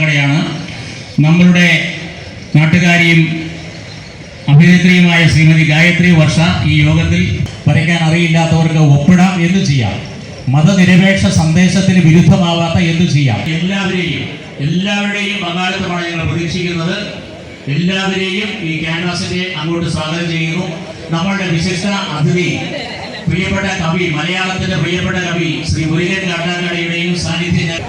കാട്ടാക്കടയാണ് നമ്മളുടെ നാട്ടുകാരിയും അഭിനേത്രിയുമായ ശ്രീമതി ഗായത്രി വർഷ ഈ യോഗത്തിൽ വരയ്ക്കാൻ അറിയില്ലാത്തവർക്ക് ഒപ്പിടാം എന്ന് ചെയ്യാം. മതനിരപേക്ഷ സന്ദേശത്തിന് വിരുദ്ധമാവാത്ത എന്ത് ചെയ്യാം. എല്ലാവരെയും എല്ലാവരുടെയും പങ്കാളിത്തമാണ് ഞങ്ങൾ പ്രതീക്ഷിക്കുന്നത്. എല്ലാവരെയും ഈ ക്യാൻവാസിനെ അങ്ങോട്ട് സ്വാഗതം ചെയ്യുന്നു. നമ്മളുടെ വിശിഷ്ട അതിഥി പ്രിയപ്പെട്ട കവി മലയാളത്തിന്റെ പ്രിയപ്പെട്ട കവി ശ്രീ മുരുകൻ കാട്ടാക്കടയുടെയും സാന്നിധ്യം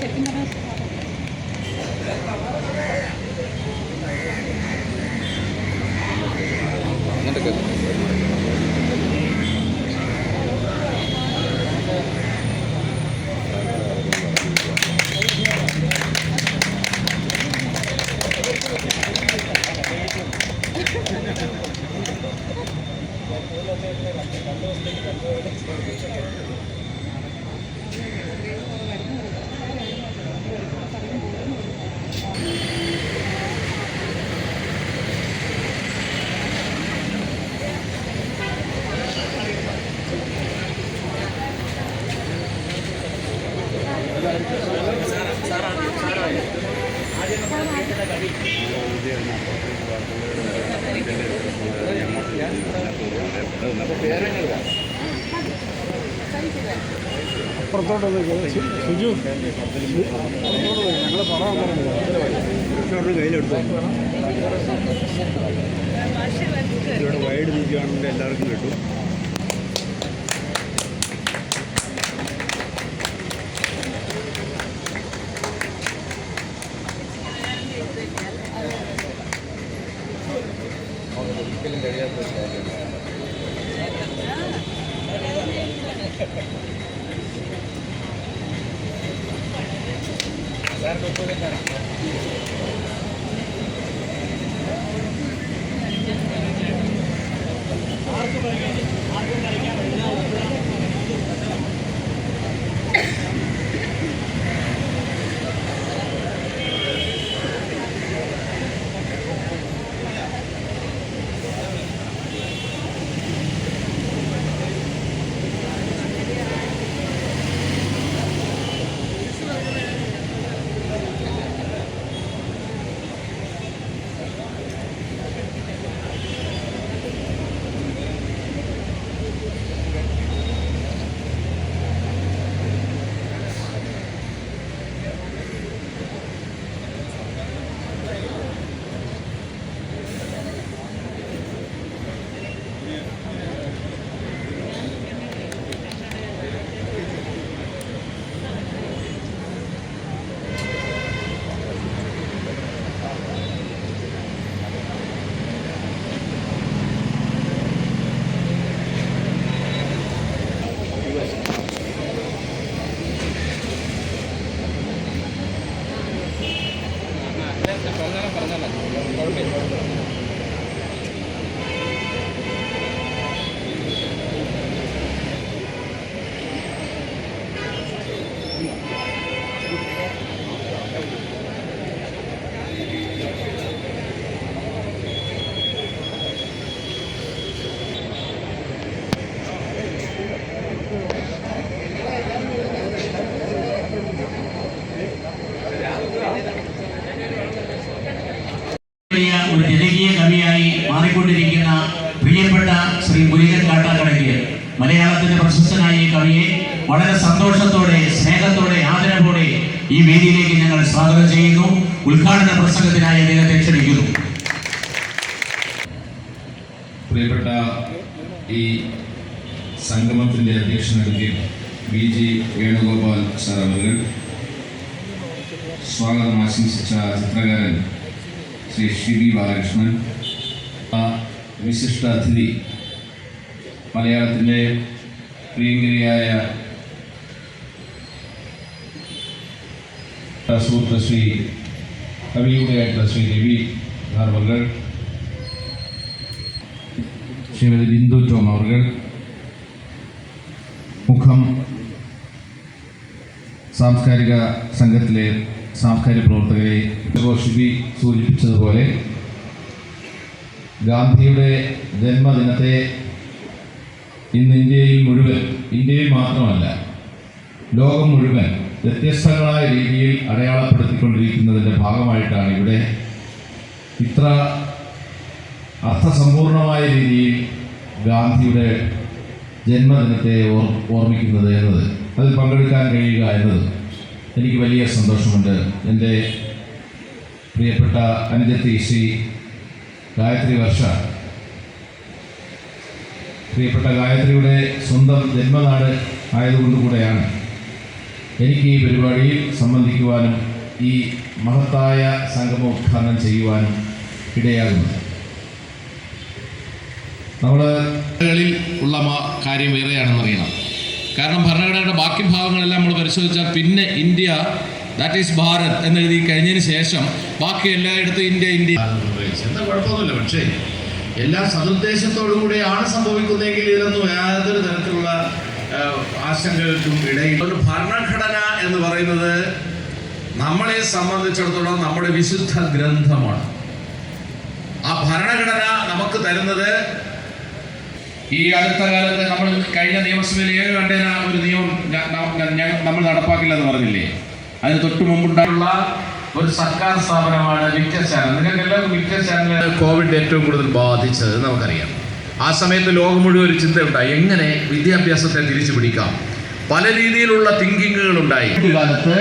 Kasi pinakas. ഞാൻ അത് ശരിക്കും പറഞ്ഞാൽ ഇവിടെ വൈഡ് നോക്കിയാണെങ്കിൽ എല്ലാവർക്കും കിട്ടും. Ricardo puede. പറഞ്ഞാലും പറഞ്ഞല്ലോ കുഴപ്പമില്ല. വളരെ സന്തോഷത്തോടെ സ്നേഹത്തോടെ ആദരവോടെ ഈ വേദിയിലേക്ക് ഞങ്ങൾ സ്വാഗതം ചെയ്യുന്നു. ഉദ്ഘാടന പ്രസംഗത്തിനായി അദ്ദേഹത്തെ ക്ഷണിക്കുന്നു. പ്രിയപ്പെട്ട ഈ സംഗമത്തിന്റെ അധ്യക്ഷനെടുക്കെ ബി ജി വേണുഗോപാൽ സാർ അവർ സ്വാഗതം ആശംസിച്ച ചിത്രകാരൻ ശ്രീ ശ്രീ ബാലകൃഷ്ണൻ. വിശിഷ്ട അതിഥി മലയാളത്തിന്റെ പ്രിയങ്കരിയായ സുഹൃത്ത് ശ്രീ കവിയുടെയായിട്ടുള്ള ശ്രീ രവി ധാർവകൾ ശ്രീമതി ബിന്ദു ടോം അവർ മുഖം സാംസ്കാരിക സംഘത്തിലെ സാംസ്കാരിക പ്രവർത്തകരെ ഷിബി സൂചിപ്പിച്ചതുപോലെ ഗാന്ധിയുടെ ജന്മദിനത്തെ ഇന്ന് ഇന്ത്യയിൽ മുഴുവൻ ഇന്ത്യയിൽ മാത്രമല്ല ലോകം മുഴുവൻ വ്യത്യസ്തങ്ങളായ രീതിയിൽ അടയാളപ്പെടുത്തിക്കൊണ്ടിരിക്കുന്നതിന്റെ ഭാഗമായിട്ടാണ് ഇവിടെ ഇത്ര അർത്ഥസമ്പൂർണമായ രീതിയിൽ ഗാന്ധിയുടെ ജന്മദിനത്തെ ഓർ ഓർമ്മിക്കുന്നത് എന്നത് അതിൽ പങ്കെടുക്കാൻ കഴിയുക എന്നത് എനിക്ക് വലിയ സന്തോഷമുണ്ട്. എന്റെ പ്രിയപ്പെട്ട അനുജത്തി ശ്രീ ഗായത്രി വർഷ പ്രിയപ്പെട്ട ഗായത്രിയുടെ സ്വന്തം ജന്മനാട് ആയതുകൊണ്ട് കൂടെയാണ്. എനിക്ക് ഈ പരിപാടിയിൽ സംബന്ധിക്കുവാനും ഈ മഹത്തായ സംഗമം ഉദ്ഘാടനം ചെയ്യുവാനും ഇടയാകുന്നത്. നമ്മൾ ഉള്ള കാര്യം വേറെയാണെന്ന് അറിയണം. കാരണം ഭരണഘടനയുടെ ബാക്കി ഭാഗങ്ങളെല്ലാം നമ്മൾ പരിശോധിച്ചാൽ പിന്നെ ഇന്ത്യ ദാറ്റ് ഈസ് ഭാരത് എന്നെഴുതി കഴിഞ്ഞതിന് ശേഷം ബാക്കി എല്ലായിടത്തും ഇന്ത്യ ഇന്ത്യ. എന്താ കുഴപ്പമൊന്നുമില്ല. പക്ഷേ എല്ലാം സതുദ്ദേശത്തോടു കൂടിയാണ് സംഭവിക്കുന്നതെങ്കിൽ ഇതിലൊന്നും യാതൊരു തരത്തിലുള്ള ആശങ്കകൾക്കും ഇടയിൽ ഒരു ഭരണഘടന എന്ന് പറയുന്നത് നമ്മളെ സംബന്ധിച്ചിടത്തോളം നമ്മുടെ വിശുദ്ധ ഗ്രന്ഥമാണ്. ആ ഭരണഘടന നമുക്ക് തരുന്നത് ഈ അടുത്ത കാലത്ത് നമ്മൾ കഴിഞ്ഞ നിയമസഭയിൽ ഏഴ് കണ്ടേന ഒരു നിയമം നമ്മൾ നടപ്പാക്കില്ല എന്ന് പറഞ്ഞില്ലേ? അതിന് തൊട്ട് മുമ്പുണ്ടായുള്ള ഒരു സർക്കാർ സ്ഥാപനമാണ് വിക്ടർ ചാനൽ. നിങ്ങൾക്ക് എല്ലാവർക്കും വിക്ടർ ചാനൽ കോവിഡ് ഏറ്റവും കൂടുതൽ ബാധിച്ചത് നമുക്കറിയാം. ആ സമയത്ത് ലോകം മുഴുവൻ ഒരു ചിന്ത ഉണ്ടായി എങ്ങനെ വിദ്യാഭ്യാസത്തെ തിരിച്ചു പിടിക്കാം പല രീതിയിലുള്ള തിങ്കിങ്ങുകൾ ഉണ്ടായി. കാലത്ത്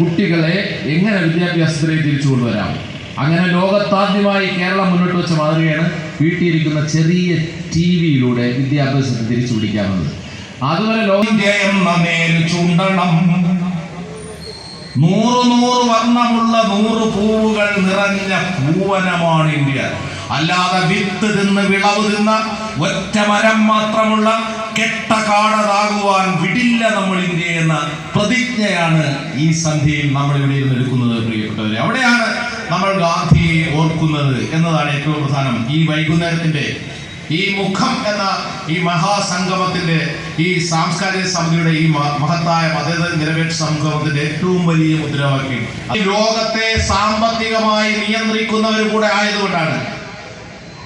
കുട്ടികളെ എങ്ങനെ വിദ്യാഭ്യാസത്തിലേക്ക് തിരിച്ചു കൊണ്ടുവരാം? അങ്ങനെ ലോകത്താദ്യമായി കേരളം മുന്നോട്ട് വെച്ച മാതൃകയാണ് വീട്ടിലിരിക്കുന്ന ചെറിയ ടി വിയിലൂടെ വിദ്യാഭ്യാസത്തെ തിരിച്ചു പിടിക്കാമെന്നത് അതുപോലെ ലോകം ചൂണ്ടണം. നൂറ് നൂറ് വർണമുള്ള നൂറ് പൂവുകൾ നിറഞ്ഞ പൂവനമാണ് ഇന്ത്യ. അല്ലാതെ വിത്ത് തിന്ന് വിളവ് തിന്ന ഒറ്റ മരം മാത്രമുള്ള കെട്ട കാടതാകുവാൻ വിടില്ല നമ്മൾ ഇന്ത്യ എന്ന പ്രതിജ്ഞയാണ് ഈ സന്ധ്യയിൽ നമ്മൾ ഇവിടെ ഇരുന്ന് എടുക്കുന്നത് പ്രിയപ്പെട്ടവരെ. അവിടെയാണ് നമ്മൾ ഗാന്ധിയെ ഓർക്കുന്നത് എന്നതാണ് ഏറ്റവും പ്രധാനം. ഈ വൈകുന്നേരത്തിന്റെ ഈ മുഖം എന്ന ഈ മഹാസംഗമത്തിന്റെ ഈ സാംസ്കാരിക സമിതിയുടെ ഈ മഹത്തായ മതേതര നിരപേക്ഷ സംഗമത്തിന്റെ ഏറ്റവും വലിയ മുദ്രാവാക്യം. ഈ ലോകത്തെ സാമ്പത്തികമായി നിയന്ത്രിക്കുന്നവർ കൂടെ ആയതുകൊണ്ടാണ്.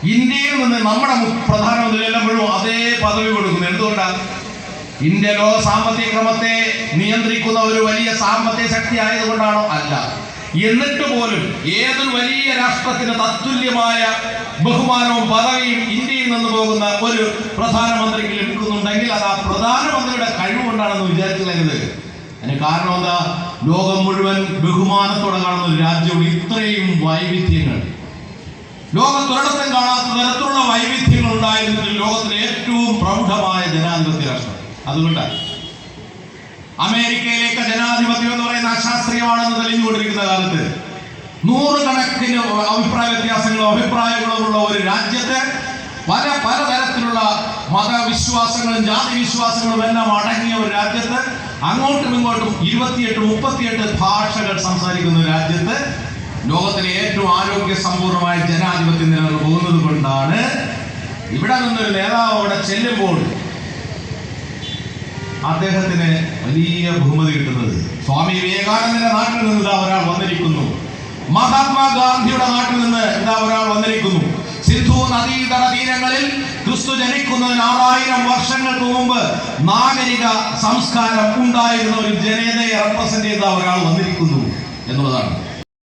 ഇന്ത്യയിൽ നിന്ന് നമ്മുടെ പ്രധാനമന്ത്രി എല്ലാം അതേ പദവി കൊടുക്കുന്നു. എന്തുകൊണ്ടാണ് ഇന്ത്യ ലോക സാമ്പത്തിക ക്രമത്തെ നിയന്ത്രിക്കുന്ന ഒരു വലിയ സാമ്പത്തിക ശക്തി ആയതുകൊണ്ടാണോ അല്ല. എന്നിട്ട് പോലും ഏതൊരു വലിയ രാഷ്ട്രത്തിന് തത്തുല്യമായ ബഹുമാനവും പദവിയും ഇന്ത്യയിൽ നിന്ന് പോകുന്ന ഒരു പ്രധാനമന്ത്രിക്ക് ലഭിക്കുന്നുണ്ടെങ്കിൽ അത് ആ പ്രധാനമന്ത്രിയുടെ കഴിവുകൊണ്ടാണെന്ന് വിചാരിച്ചില്ലെങ്കിൽ അതിന് കാരണം എന്താ? ലോകം മുഴുവൻ ബഹുമാനത്തോടെ കാണുന്ന ഒരു രാജ്യവും ഇത്രയും വൈവിധ്യങ്ങൾ. ലോകത്തൊരിടത്തും കാണാത്ത തരത്തിലുള്ള വൈവിധ്യങ്ങൾ ഉണ്ടായിരുന്നിട്ട് ലോകത്തിലെ ഏറ്റവും പ്രൗഢമായ ജനാധിപത്യ രാഷ്ട്രം. അതുകൊണ്ടാണ്. അമേരിക്കയിലേക്ക് ജനാധിപത്യം എന്ന് പറയുന്ന അശാസ്ത്രീയമാണെന്ന് തെളിഞ്ഞുകൊണ്ടിരിക്കുന്ന കാലത്ത് നൂറുകണക്കിന് അഭിപ്രായ വ്യത്യാസങ്ങളോ അഭിപ്രായങ്ങളോ ഉള്ള ഒരു രാജ്യത്ത് പല പലതരത്തിലുള്ള മതവിശ്വാസങ്ങളും ജാതി വിശ്വാസങ്ങളും എല്ലാം അടങ്ങിയ ഒരു രാജ്യത്ത് അങ്ങോട്ടും ഇങ്ങോട്ടും ഇരുപത്തിയെട്ട് മുപ്പത്തിയെട്ട് ഭാഷകൾ സംസാരിക്കുന്ന രാജ്യത്ത് ലോകത്തിലെ ഏറ്റവും ആരോഗ്യ സമ്പൂർണമായ ജനാധിപത്യം നിലനിന്ന് പോകുന്നത് കൊണ്ടാണ് ഇവിടെ നിന്നൊരു നേതാവ് അവിടെ ചെല്ലുമ്പോൾ അദ്ദേഹത്തിന് വലിയ ബഹുമതി കിട്ടുന്നത്. സ്വാമി വിവേകാനന്ദന്റെ നാട്ടിൽ നിന്ന് ഇതാ ഒരാൾ വന്നിരിക്കുന്നു. മഹാത്മാഗാന്ധിയുടെ നാട്ടിൽ നിന്ന് ഇതാ ഒരാൾ വന്നിരിക്കുന്നു. സിന്ധു നദീതര തീരങ്ങളിൽ ക്രിസ്തു ജനിക്കുന്നതിന് ആറായിരം വർഷങ്ങൾക്ക് മുമ്പ് നാഗരിക സംസ്കാരം ഉണ്ടായിരുന്ന ഒരു ജനതയെ റെപ്രസെന്റ് ചെയ്ത ഒരാൾ വന്നിരിക്കുന്നു എന്നുള്ളതാണ്.